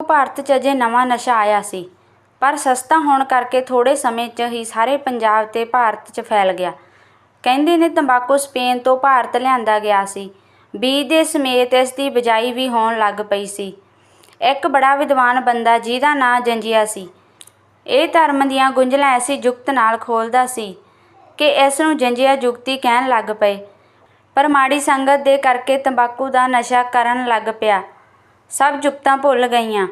ਭਾਰਤ 'ਚ ਅਜੇ ਨਵਾਂ ਨਸ਼ਾ ਆਇਆ ਸੀ, ਪਰ ਸਸਤਾ ਹੋਣ ਕਰਕੇ ਥੋੜ੍ਹੇ ਸਮੇਂ 'ਚ ਹੀ ਸਾਰੇ ਪੰਜਾਬ ਤੇ ਭਾਰਤ 'ਚ ਫੈਲ ਗਿਆ। ਕਹਿੰਦੇ ਨੇ ਤੰਬਾਕੂ ਸਪੇਨ ਤੋਂ ਭਾਰਤ ਲਿਆਂਦਾ ਗਿਆ ਸੀ। ਬੀਜ ਦੇ ਸਮੇਤ ਇਸ ਦੀ ਬਿਜਾਈ ਵੀ ਹੋਣ ਲੱਗ ਪਈ ਸੀ। ਇੱਕ ਬੜਾ ਵਿਦਵਾਨ ਬੰਦਾ ਜਿਹਦਾ ਨਾਂ ਜੰਜੀਆ ਸੀ। ਇਹ ਧਰਮ ਦੀਆਂ ਗੁੰਝਲਾਂ ਐਸੀ ਜੁਗਤ ਨਾਲ ਖੋਲਦਾ ਸੀ ਕਿ ਇਸ ਨੂੰ ਜੰਜੀਆ ਜੁਗਤੀ ਕਹਿਣ ਲੱਗ ਪਏ। ਪਰ ਮਾੜੀ ਸੰਗਤ ਦੇ ਕਰਕੇ ਤੰਬਾਕੂ ਦਾ ਨਸ਼ਾ ਕਰਨ ਲੱਗ ਪਿਆ। ਸਭ ਜੁਗਤਾਂ ਭੁੱਲ ਗਈਆਂ।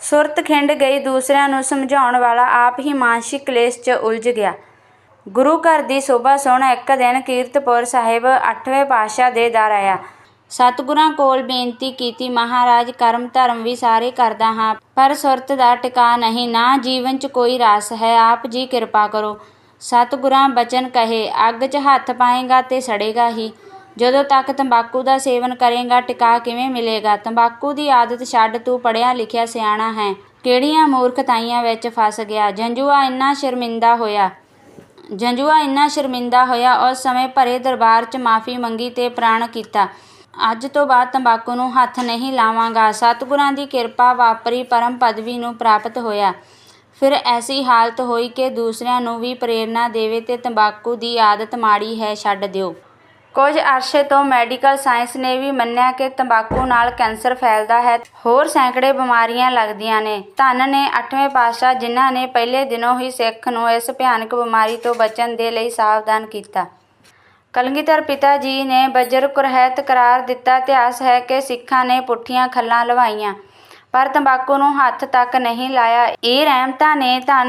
ਸੁਰਤ ਖਿੰਡ ਗਈ ਦੂਸਰਿਆਂ ਨੂੰ ਸਮਝਾਉਣ ਵਾਲਾ ਆਪ ਹੀ ਮਾਨਸਿਕ ਕਲੇਸ਼ 'ਚ ਉਲਝ ਗਿਆ। ਗੁਰੂ ਘਰ ਦੀ ਸੋਭਾ ਸੁਣ ਇੱਕ ਦਿਨ ਕੀਰਤਪੁਰ ਸਾਹਿਬ ਅੱਠਵੇਂ ਪਾਤਸ਼ਾਹ ਦੇ ਦਰ ਆਇਆ। ਸਤਿਗੁਰਾਂ ਕੋਲ ਬੇਨਤੀ ਕੀਤੀ, ਮਹਾਰਾਜ, ਕਰਮ ਧਰਮ ਵੀ ਸਾਰੇ ਕਰਦਾ ਹਾਂ, ਪਰ ਸੁਰਤ ਦਾ ਟਿਕਾ ਨਹੀਂ, ਨਾ ਜੀਵਨ 'ਚ ਕੋਈ ਰਸ ਹੈ, ਆਪ ਜੀ ਕਿਰਪਾ ਕਰੋ। ਸਤਿਗੁਰਾਂ ਬਚਨ ਕਹੇ, ਅੱਗ 'ਚ ਹੱਥ ਪਾਏਗਾ ਤੇ ਸੜੇਗਾ ਹੀ। ਜਦੋਂ ਤੱਕ ਤੰਬਾਕੂ ਦਾ ਸੇਵਨ ਕਰੇਗਾ, ਟਿਕਾ ਕਿਵੇਂ ਮਿਲੇਗਾ? ਤੰਬਾਕੂ ਦੀ ਆਦਤ ਛੱਡ ਤੂੰ ਪੜ੍ਹਿਆ ਲਿਖਿਆ ਸਿਆਣਾ ਹੈ। ਕਿਹੜੀਆਂ ਮੂਰਖਤਾਈਆਂ ਵਿੱਚ ਫਸ ਗਿਆ? ਜੰਜੂਆ ਇੰਨਾ ਸ਼ਰਮਿੰਦਾ ਹੋਇਆ। ਜੰਜੂਆ ਇੰਨਾ ਸ਼ਰਮਿੰਦਾ ਹੋਇਆ, ਉਸ ਸਮੇਂ ਭਰੇ ਦਰਬਾਰ 'ਚ ਮਾਫੀ ਮੰਗੀ ਤੇ ਪ੍ਰਾਣ ਕੀਤਾ। ਅੱਜ ਤੋਂ ਬਾਅਦ ਤੰਬਾਕੂ ਨੂੰ ਹੱਥ ਨਹੀਂ ਲਾਵਾਂਗਾ। ਸਤਿਗੁਰਾਂ ਦੀ ਕਿਰਪਾ ਵਾਪਰੀ, ਪਰਮ ਪਦਵੀ ਨੂੰ ਪ੍ਰਾਪਤ ਹੋਇਆ। ਫਿਰ ਐਸੀ ਹਾਲਤ ਹੋਈ ਕਿ ਦੂਸਰਿਆਂ ਨੂੰ ਵੀ ਪ੍ਰੇਰਣਾ ਦੇਵੇ ਤੇ ਤੰਬਾਕੂ ਦੀ ਆਦਤ ਮਾੜੀ ਹੈ, ਛੱਡ ਦਿਓ। ਕੁਝ ਅਰਸੇ ਤੋਂ ਮੈਡੀਕਲ ਸਾਇੰਸ ਨੇ ਵੀ ਮੰਨਿਆ ਕਿ ਤੰਬਾਕੂ ਨਾਲ ਕੈਂਸਰ ਫੈਲਦਾ ਹੈ। ਹੋਰ ਸੈਂਕੜੇ ਬਿਮਾਰੀਆਂ ਲੱਗਦੀਆਂ ਨੇ। ਧੰਨ ਨੇ ਅੱਠਵੇਂ ਪਾਤਸ਼ਾਹ ਜਿਨ੍ਹਾਂ ਨੇ ਪਹਿਲੇ ਦਿਨੋਂ ਹੀ ਸਿੱਖ ਨੂੰ ਇਸ ਭਿਆਨਕ ਬਿਮਾਰੀ ਤੋਂ ਬਚਣ ਦੇ ਲਈ ਸਾਵਧਾਨ ਕੀਤਾ। ਕਲਗੀਧਰ ਪਿਤਾ ਜੀ ਨੇ ਬਜਰ ਕੁਰਹਿਤ ਕਰਾਰ ਦਿੱਤਾ। ਇਤਿਹਾਸ ਹੈ ਕਿ ਸਿੱਖਾਂ ਨੇ ਪੁੱਠੀਆਂ ਖੱਲਾਂ ਲਵਾਈਆਂ, ਪਰ ਤੰਬਾਕੂ ਨੂੰ ਹੱਥ ਤੱਕ ਨਹੀਂ ਲਾਇਆ। ਇਹ ਰਹਿਮਤਾਂ ਨੇ ਧੰਨ